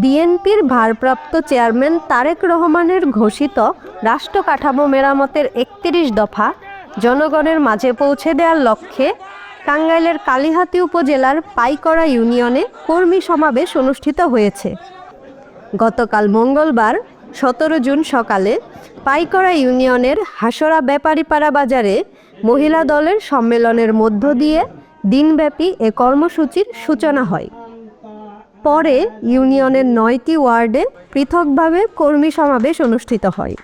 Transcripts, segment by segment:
বিএনপির ভারপ্রাপ্ত চেয়ারম্যান তারেক রহমানের ঘোষিত রাষ্ট্র কাঠামো মেরামতের একত্রিশ দফা জনগণের মাঝে পৌঁছে দেওয়ার লক্ষ্যে টাঙ্গাইলের কালিহাতী উপজেলার পাইকড়া ইউনিয়নে কর্মী সমাবেশ অনুষ্ঠিত হয়েছে। গতকাল মঙ্গলবার সতেরো জুন সকালে পাইকড়া ইউনিয়নের হাসরা ব্যাপারীপাড়া বাজারে মহিলা দলের সম্মেলনের মধ্য দিয়ে দিনব্যাপী এ কর্মসূচির সূচনা হয়। পরে ইউনিয়নের নয়টি ওয়ার্ডে পৃথকভাবে কর্মী সমাবেশ অনুষ্ঠিত হয়।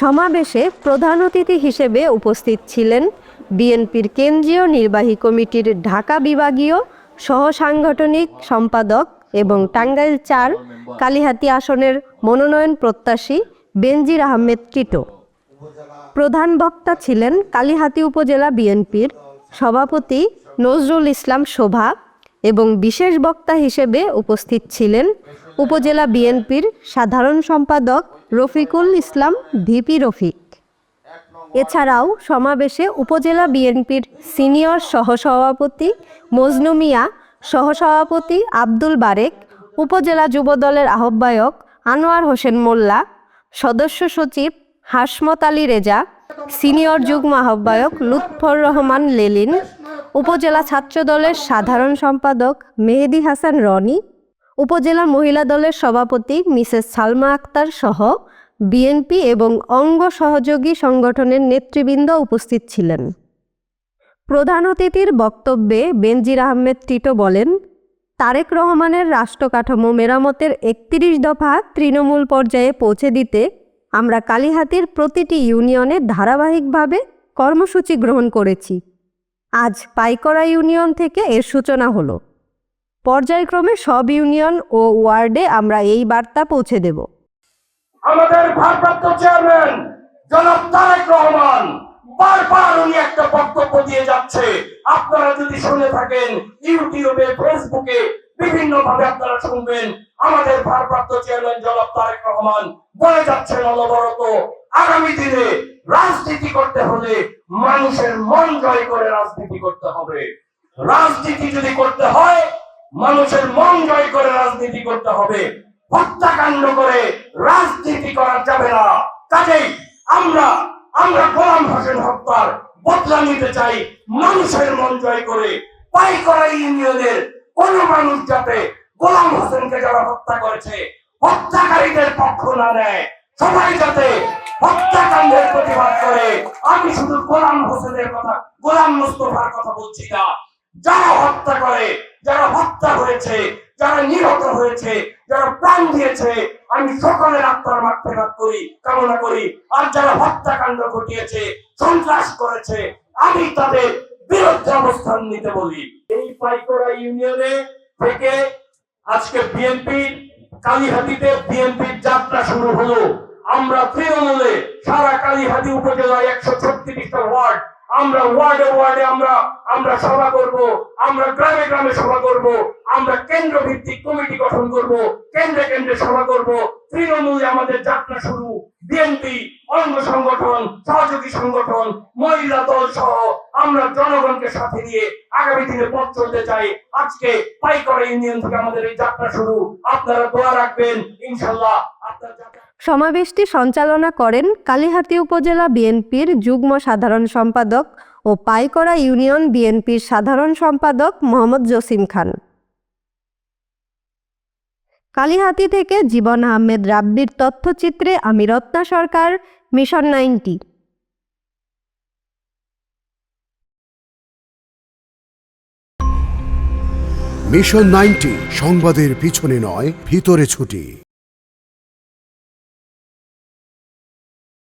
সমাবেশে প্রধান অতিথি হিসেবে উপস্থিত ছিলেন বিএনপির কেন্দ্রীয় নির্বাহী কমিটির ঢাকা বিভাগীয় সহসাংগঠনিক সম্পাদক এবং টাঙ্গাইল চার কালিহাতি আসনের মনোনয়ন প্রত্যাশী বেনজির আহমেদ টিটো। প্রধান বক্তা ছিলেন কালিহাতি উপজেলা বিএনপির সভাপতি নজরুল ইসলাম শোভা এবং বিশেষ বক্তা হিসেবে উপস্থিত ছিলেন উপজেলা বিএনপির সাধারণ সম্পাদক রফিকুল ইসলাম ভিপি রফিক। এছাড়াও সমাবেশে উপজেলা বিএনপির সিনিয়র সহসভাপতি মজনু মিয়া সহসভাপতি আব্দুল বারেক, উপজেলা যুবদলের আহ্বায়ক আনোয়ার হোসেন মোল্লা, সদস্য সচিব হাসমত আলী রেজা, সিনিয়র যুগ্ম আহ্বায়ক লুৎফর রহমান লেলিন, উপজেলা ছাত্র দলের সাধারণ সম্পাদক মেহেদি হাসান রনি, উপজেলা মহিলা দলের সভাপতি মিসেস সালমা আক্তার সহ বিএনপি এবং অঙ্গ সহযোগী সংগঠনের নেতৃবৃন্দ উপস্থিত ছিলেন। প্রধান অতিথির বক্তব্যে বেনজির আহমেদ টিটো বলেন, তারেক রহমানের রাষ্ট্রকাঠামো মেরামতের একত্রিশ দফা তৃণমূল পর্যায়ে পৌঁছে দিতে আমরা কালিহাতির প্রতিটি ইউনিয়নে ধারাবাহিকভাবে কর্মসূচি গ্রহণ করেছি। আজ পাইকড়া ইউনিয়ন থেকে এর সূচনা হলো। পর্যায়ক্রমে সব ইউনিয়ন ও ওয়ার্ডে আমরা এই বার্তা পৌঁছে দেব। আমাদের ভারপ্রাপ্ত চেয়ারম্যান জনাব তারেক রহমান বারবার উনি একটা দিয়ে যাচ্ছে। আপনারা যদি শুনে থাকেন, ইউটিউবে, ফেসবুকে বিভিন্ন ভাবে আপনারা শুনবেন, আমাদের ভারপ্রাপ্ত চেয়ারম্যান জনাব তারেক রহমান বলে যাচ্ছেন অনবরত, আগামী দিনে রাজনীতি করতে হলে মানুষের মন জয় করে রাজনীতি করতে হবে। রাজনীতি যদি করতে হয়, মানুষের মন জয় করে রাজনীতি করতে হবে। হত্যাকাণ্ড করে রাজনীতি করা যাবে না। কাজেই আমরা আমরা গোলাম হোসেন হত্যার বদলা নিতে চাই, মানুষের মন জয় করে, পাই করা ইউনিয়নের কোন মানুষ যাতে গোলাম হোসেনকে যারা হত্যা করেছে, হত্যাকারীদের পক্ষ না নেয়, সবাই যাতে হত্যাকাণ্ডের প্রতিবাদ করে। আমি শুধু গোলাম হোসেনের কথা, গোলাম মুস্তফার কথা বলছি না। যারা হত্যা করে, যারা হত্যা হয়েছে যারা নিহত হয়েছে, যারা প্রাণ দিয়েছে, আমি সকলের আত্মার মাত্রাঘাত করি, কামনা করি। আর যারা হত্যাকাণ্ড ঘটিয়েছে, সন্ত্রাস করেছে, আমি তাদের বিরুদ্ধে অবস্থান নিতে বলি। এই পাইকড়া ইউনিয়নে থেকে আজকে বিএনপির কালীহাতিতে বিএনপির যাত্রা শুরু হলো। আমরা তৃণমূলে সারা কালীহাতি উপজেলায় একশো ছত্রিশটা ওয়ার্ড আমরা ওয়ার্ডে ওয়ার্ডে আমরা আমরা সভা করব, আমরা গ্রামে গ্রামে সভা করব, আমরা কেন্দ্র ভিত্তিক কমিটি গঠন করব, কেন্দ্রে কেন্দ্রে সভা করব। তৃণমূলে আমাদের যাত্রা শুরু। বিএনপি, অঙ্গ সংগঠন, সহযোগী সংগঠন, মহিলা দল সহ আমরা জনগণকে সাথে নিয়ে আগামী দিনে পথ চলতে চাই। আজকে পাইকড়া ইউনিয়ন থেকে আমাদের এই যাত্রা শুরু। আপনারা দোয়া রাখবেন। ইনশাল্লাহ আপনার যাত্রা সমাবেশটি সঞ্চালনা করেন কালিহাতী উপজেলা বিএনপির যুগ্ম সাধারণ সম্পাদক ও পাইকড়া ইউনিয়ন বিএনপির সাধারণ সম্পাদক মোহাম্মদ জসিম খান। কালিহাতী থেকে জীবন আহমেদ রাব্বির তথ্যচিত্রে আমি Ratna Sarkar, mission ninety. Mission ninety সংবাদের পিছনে নয়, ভিতরে ছুটি।